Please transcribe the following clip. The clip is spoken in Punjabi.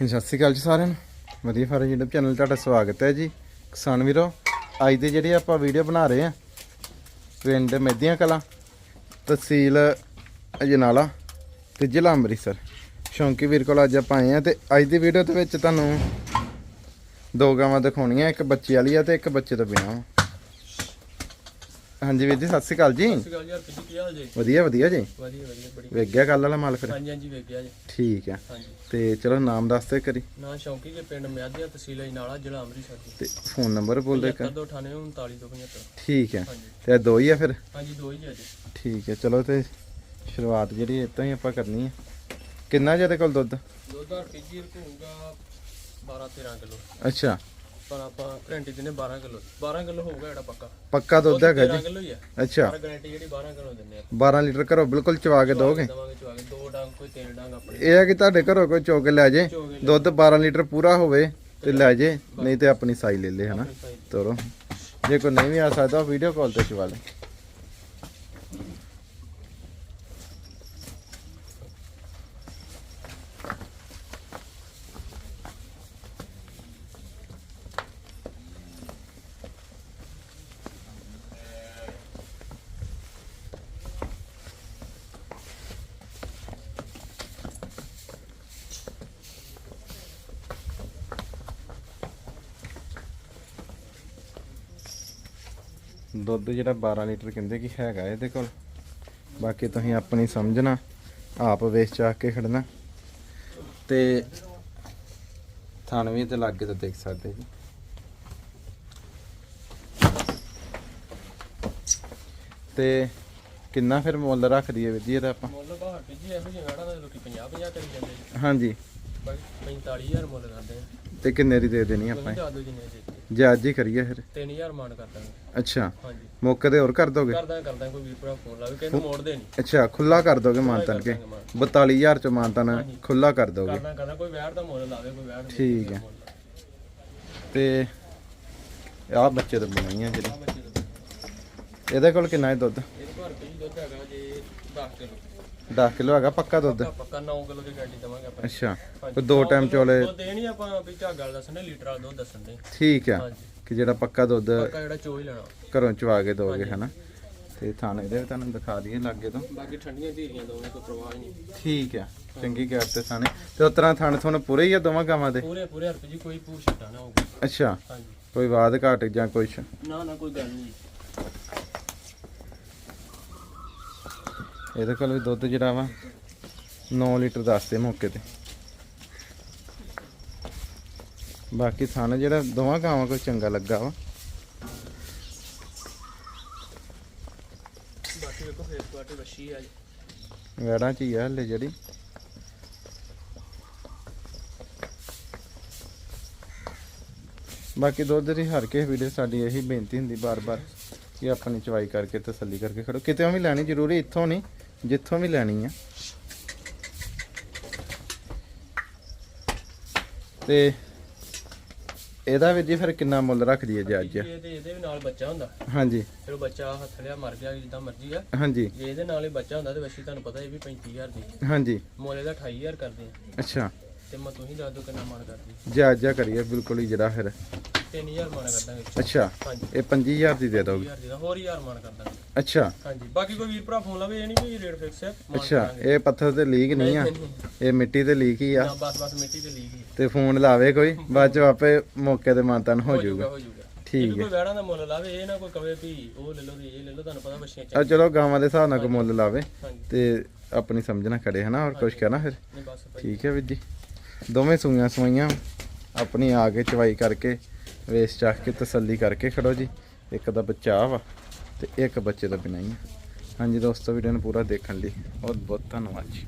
ਸਤਿ ਸ਼੍ਰੀ ਅਕਾਲ ਜੀ ਸਾਰਿਆਂ ਨੂੰ। ਵਧੀਆ ਫਾਰਮ YouTube ਚੈਨਲ ਤੁਹਾਡਾ ਸਵਾਗਤ ਹੈ ਜੀ। ਕਿਸਾਨ ਵੀਰੋ, ਅੱਜ ਦੇ ਜਿਹੜੇ ਆਪਾਂ ਵੀਡੀਓ ਬਣਾ ਰਹੇ ਆ ਪਿੰਡ ਮਹਿਦੀਆਂ ਕਲਾਂ, ਤਹਿਸੀਲ ਅਜਨਾਲਾ ਤੇ ਜ਼ਿਲ੍ਹਾ ਅੰਮ੍ਰਿਤਸਰ। ਸ਼ੌਂਕੀ ਵੀਰ ਕੋਲ ਅੱਜ ਆਪਾਂ ਆਏ ਆ ਤੇ ਅੱਜ ਦੀ ਵੀਡੀਓ ਦੇ ਵਿੱਚ ਤੁਹਾਨੂੰ ਦੋ ਗਾਵਾਂ ਦਿਖਾਉਣੀਆਂ, ਇੱਕ ਬੱਚੇ ਵਾਲੀ ਆ ਤੇ ਇੱਕ ਬੱਚੇ ਤੋਂ ਬਿਨਾਂ। ਵਾ ਹਾਂਜੀ ਵੀਰ ਜੀ ਸਤਿ ਸ਼੍ਰੀ ਅਕਾਲ ਜੀ। ਸਤਿ ਸ਼੍ਰੀ ਅਕਾਲ ਯਾਰ ਕਿੱਡੀ ਕੀ ਹਾਲ ਜੀ? ਵਧੀਆ ਵਧੀਆ ਜੀ। ਵਧੀਆ ਵਧੀਆ ਬੜੀ ਵੇਖ ਗਿਆ ਕੱਲ ਵਾਲਾ ਮਾਲ ਫਿਰ ਹਾਂਜੀ ਹਾਂਜੀ ਵੇਖ ਗਿਆ ਜੀ। ਠੀਕ ਆ। ਤੇ ਚਲੋ ਨਾਮ ਦੱਸ ਦੇ ਕਰੀ ਨਾਂ ਸ਼ੌਂਕੀ ਕੇ ਪਿੰਡ ਮਿਆਦੀਆਂ ਤਹਿਸੀਲ ਅਜਨਾਲਾ ਜ਼ਿਲ੍ਹਾ ਅੰਮ੍ਰਿਤਸਰ ਜੀ। ਤੇ ਫੋਨ ਨੰਬਰ ਬੋਲ ਦੇ ਕਰ 7298 3975 ਠੀਕ ਹੈ ਹਾਂਜੀ। ਤੇ ਦੋ ਹੀ ਆ ਫਿਰ? ਹਾਂਜੀ ਦੋ ਹੀ ਜੀ। ਠੀਕ ਹੈ ਚਲੋ ਤੇ ਸ਼ੁਰੂਆਤ ਜਿਹੜੀ ਇਤਾਂ ਹੀ ਆਪਾਂ ਕਰਨੀ ਹੈ ਕਿੰਨਾ ਜਿਹਦੇ ਕੋਲ ਦੁੱਧ? ਦੁੱਧ ਦਾ ਪੀਜੀ ਹੋਊਗਾ 12 13 ਕਿਲੋ। ਅੱਛਾ। ਪਰ ਆਪਾਂ ਗਰੰਟੀ ਦਿੰਨੇ 12 ਕਿਲੋ 12 ਕਿਲੋ ਹੋਊਗਾ ਜਿਹੜਾ ਪੱਕਾ। ਪੱਕਾ ਦੁੱਧ ਹੈਗਾ 13 ਜੀ ਕਿਲੋ ਹੀ ਆ। ਅੱਛਾ। ਪਰ ਗਰੰਟੀ ਜਿਹੜੀ 12 ਕਿਲੋ ਦਿੰਨੇ ਆ 12 ਲੀਟਰ ਘਰੋਂ ਬਿਲਕੁਲ ਚਵਾ ਕੇ ਦੋਗੇ ਦਵਾਂਗੇ ਚਵਾ ਕੇ। ਦੋ ਡੰਗ ਕੋਈ ਤਿੰਨ ਡੰਗ ਆਪਣੇ। ਇਹ ਹੈ ਕਿ ਤੁਹਾਡੇ ਘਰੋਂ ਕੋਈ ਚੋ ਕੇ ਲੈ ਜੇ। ਦੁੱਧ 12 ਲੀਟਰ ਪੂਰਾ ਹੋਵੇ ਤੇ ਲੈ ਜੇ ਨਹੀਂ ਤੇ ਆਪਣੀ ਸਾਈ ਲੈ ਲੈ ਹਨਾ। ਤੋਰੋ। ਜੇ ਕੋਈ ਨਹੀਂ ਵੀ ਆ ਸਕਦਾ ਵੀਡੀਓ ਕਾਲ ਤੇ ਚਵਾ ਲੈ। ਦੁੱਧ ਜਿਹੜਾ 12 ਲੀਟਰ ਕਹਿੰਦੇ ਕਿ ਹੈਗਾ ਇਹਦੇ ਕੋਲ। ਬਾਕੀ ਤੁਸੀਂ ਆਪਣੀ ਸਮਝਣਾ ਆਪ ਵੇਚ ਚਾਕ ਕੇ ਖੜਨਾ। ਤੇ ਥਣ ਵੀ ਤੇ ਲਾਗੇ ਤਾਂ ਦੇਖ ਸਕਦੇ ਜੀ। ਤੇ ਕਿੰਨਾ ਫਿਰ ਮੁੱਲ ਰੱਖ ਦਈਏ ਵੀਰ ਜੀ ਇਹਦਾ ਆਪਾਂ? ਮੁੱਲ ਬਾਹਰ ਪੀਜੀ ਇਹੋ ਜਿਹੇ ਦਾ ਲੋਕੀ 50 50 ਕਰੀ ਜਾਂਦੇ ਜੀ ਹਾਂਜੀ। ਬਾਕੀ 45000 ਮੁੱਲ ਕਰਦੇ ਤੇ ਕਿੰਨੇ ਦੀ ਦੇ ਦੇਣੀ ਆਪਾਂ? ਦੱਸ ਦਿਓ ਜਿੰਨੇ ਦੇ। ਜੇ ਅੱਜ ਹੀ ਕਰੀਏ ਫਿਰ। 3000 ਮਾਨ ਕਰ ਦਾਂਗੇ। ਅੱਛਾ। ਹਾਂਜੀ। ਮੌਕੇ ਤੇ ਹੋਰ ਕਰ ਦੋਗੇ? ਕਰਦਾ ਕਰਦਾ ਕੋਈ ਵੀਰ ਭਰਾ ਫੋਨ ਲਾਵੇ ਨੂੰ ਮੋੜਦੇ ਨਹੀਂ। ਅੱਛਾ ਖੁੱਲਾ ਕਰ ਦੋਗੇ ਮਾਨਤਨ ਕੇ? 42000 ਚ ਮਾਨਤਨ ਖੁੱਲਾ ਕਰ ਦੋਗੇ? ਕਰਦਾ ਕਰਦਾ ਕੋਈ ਵੈਰ ਦਾ ਮੁੱਲ ਲਾਵੇ ਕੋਈ ਵੈਰ ਠੀਕ ਹੈ। ਤੇ ਆਹ ਬੱਚੇ ਤੋਂ ਬਣਾਈਆਂ ਜਿਹੜੀ। ਇਹਦੇ ਕੋਲ ਕਿੰਨਾ ਹੈ ਦੁੱਧ? ਇਹਦੇ ਪਈ ਦੁੱਧ ਹੈਗਾ ਜੀ 10 ਕਿਲੋ। 10 ਕਿਲੋ ਹੈਗਾ ਪੱਕਾ ਦੁੱਧ? ਪੱਕਾ 9 ਕਿਲੋ ਦੀ ਗਾਰੰਟੀ ਦਵਾਂਗੇ ਆਪਾਂ। ਅੱਛਾ। ਕੋਈ ਦੋ ਟਾਈਮ ਚੋਲੇ ਦੁੱਧ ਨਹੀਂ ਆਪਾਂ ਵੀ ਝਾਗ ਗੱਲ ਦੱਸਣੇ ਲੀਟਰ ਦੁੱਧ ਦੱਸਣ ਦੇ ਠੀਕ ਆ ਕਿ ਜਿਹੜਾ ਪੱਕਾ ਦੁੱਧ ਪੱਕਾ ਜਿਹੜਾ ਚੋ ਹੀ ਲੈਣਾ। ਘਰੋਂ ਚਵਾ ਕੇ ਦੋਗੇ ਹਨਾ? ਤੇ ਥਾਣੇ ਦੇ ਵੀ ਤੁਹਾਨੂੰ ਦਿਖਾ ਦਈਏ ਲਾਗੇ ਤੋਂ। ਬਾਕੀ ਠੰਡੀਆਂ ਧੀਰੀਆਂ ਦੋਵੇਂ ਕੋਈ ਪ੍ਰਵਾਹ ਨਹੀਂ। ਠੀਕ ਆ ਚੰਗੀ ਗੈਰ ਤੇ ਥਾਣੇ। ਤੇ ਉਸ ਤਰ੍ਹਾਂ ਥਾਣੇ ਤੁਹਾਨੂੰ ਪੂਰੇ ਹੀ ਆ ਦੋਵਾਂ ਗਾਵਾਂ ਦੇ? ਪੂਰੇ ਪੂਰੇ ਹਰਪ ਜੀ ਕੋਈ ਪੂਛ ਛਟਾ ਨਾ ਹੋਊਗਾ ਅੱਛਾ। ਹਾਂਜੀ। ਕੋਈ ਬਾਦ ਘਾਟ ਜਾਂ ਕੁਛ? ਨਾ ਨਾ ਕੋਈ ਗੱਲ ਨਹੀਂ ਇਹਦੇ ਕੋਲ ਵੀ ਦੁੱਧ ਜਿਹੜਾ ਵਾ 9 ਲੀਟਰ ਦੱਸਦੇ ਮੌਕੇ ਤੇ। ਬਾਕੀ ਥਾਣੇ ਜਿਹੜਾ ਦੋਵਾਂ ਗਾਵਾਂ ਕੋਈ ਚੰਗਾ ਲੱਗਾ ਵਾ। ਬਾਕੀ ਵੇਖੋ ਫੇਸ ਕੁਆਲਿਟੀ ਵੱਛੀ ਆ ਜੀ। ਵੈੜਾਂ ਚ ਹੀ ਆ ਹਲੇ ਜਿਹੜੀ। ਬਾਕੀ ਦੁੱਧ ਦੀ ਹਰ ਕਿਸੇ ਵੀਡੀਓ ਸਾਡੀ ਇਹੀ ਬੇਨਤੀ ਹੁੰਦੀ ਬਾਰ-ਬਾਰ ਕਿ ਆਪਣੀ ਚਵਾਈ ਕਰਕੇ ਤਸੱਲੀ ਕਰਕੇ ਖੜੋ। ਕਿਤੇ ਵੀ ਲੈਣੀ ਜ਼ਰੂਰੀ ਇੱਥੋਂ ਨਹੀਂ। ਜਿੱਥੋਂ ਵੀ ਲੈਣੀ ਆ। ਤੇ ਇਹਦਾ ਵੀ ਜੀ ਫਿਰ ਕਿੰਨਾ ਮੁੱਲ ਰੱਖ ਦਈਏ ਜੀ ਅੱਜ? ਇਹਦੇ ਇਹਦੇ ਵੀ ਨਾਲ ਬੱਚਾ ਹੁੰਦਾ। ਹਾਂਜੀ। ਫਿਰ ਬੱਚਾ ਹੱਥ ਲਿਆ ਮਰ ਗਿਆ ਜਿੱਦਾਂ ਮਰਜ਼ੀ ਆ। ਹਾਂਜੀ। ਜੇ ਇਹਦੇ ਨਾਲ ਹੀ ਬੱਚਾ ਹੁੰਦਾ ਤੇ ਵੱਛੀ ਤੁਹਾਨੂੰ ਪਤਾ ਇਹ ਵੀ 35000 ਦੀ। ਹਾਂਜੀ। ਮੋਲੇ ਦਾ 28000 ਕਰਦੇ ਆ। ਅੱਛਾ। ਤੇ ਮੈਂ ਤੁਸੀਂ ਦੱਸ ਦਿਓ ਕਿੰਨਾ ਮਾਨ ਕਰਦੀ ਜੀ ਅੱਜ ਕਰੀਏ ਬਿਲਕੁਲ ਹੀ ਜਿਹੜਾ ਫਿਰ। 3000 ਮਾਨ ਕਰਦਾਂਗੇ ਅੱਛਾ। ਹਾਂਜੀ। ਇਹ 25000 ਦੀ ਦੇ ਦੋਗੇ 20000 ਦੀ ਦਾ ਹੋਰ 1000 ਮਾਨ ਕਰਦਾਂਗੇ ਅੱਛਾ। ਹਾਂਜੀ ਬਾਕੀ ਕੋਈ ਵੀਰ ਭਰਾ ਫੋਨ ਲਾਵੇ ਇਹ ਨਹੀਂ ਵੀ ਰੇਟ ਫਿਕਸ ਹੈ ਮਾਨ ਅੱਛਾ ਕਰਾਂਗੇ। ਇਹ ਪੱਥਰ ਤੇ ਲੀਕ ਨਹੀਂ ਆ। ਇਹ ਮਿੱਟੀ ਤੇ ਲੀਕ ਹੀ ਆ। ਨਾ ਬਸ ਬਸ ਮਿੱਟੀ ਤੇ ਲੀਕ ਹੀ ਤੇ ਫੋਨ ਲਾਵੇ ਕੋਈ ਬਾਅਦ ਚ ਆਪੇ ਮੌਕੇ ਤੇ ਮਾਨਤਨ ਹੋ ਜਾਊਗਾ। ਹੋ ਜਾਊਗਾ ਠੀਕ ਕੋਈ ਵੈੜਾਂ ਦਾ ਮੁੱਲ ਲਾਵੇ ਇਹ ਨਾ ਕੋਈ ਕਵੇ ਵੀ ਉਹ ਲੈ ਲਓ ਤੇ ਇਹ ਲੈ ਲਓ ਤੁਹਾਨੂੰ ਪਤਾ ਬੱਚੀਆਂ ਆ ਚਲੋ ਗਾਵਾਂ ਦੇ ਹਿਸਾਬ ਨਾਲ ਕੋ ਮੁੱਲ ਲਾਵੇ ਹਾਂਜੀ। ਤੇ ਆਪਣੀ ਸਮਝਣਾ ਖੜੇ ਹਨਾ? ਹੋਰ ਕੁਝ ਕਹਿਣਾ ਫਿਰ? ਨਹੀਂ ਬਸ ਭਾਈ। ਠੀਕ ਹੈ ਵੀਰ ਜੀ। ਦੋਵੇਂ ਸੂਈਆਂ ਸੂਈਆਂ ਆਪਣੀ ਆ ਕੇ ਚਵਾਈ ਕਰਕੇ ਵੇਸ ਚੱਕ ਕੇ ਤਸੱਲੀ ਕਰਕੇ ਖੜੋ ਜੀ। ਇੱਕ ਦਾ ਬੱਚਾ ਆ ਵਾ। ਤੇ ਇੱਕ ਬੱਚੇ ਦਾ ਬਿਨਾਂ ਹੀ। ਹਾਂਜੀ ਦੋਸਤੋ ਵੀਡੀਓ ਨੂੰ ਪੂਰਾ ਦੇਖਣ ਲਈ ਬਹੁਤ ਬਹੁਤ ਧੰਨਵਾਦ ਜੀ।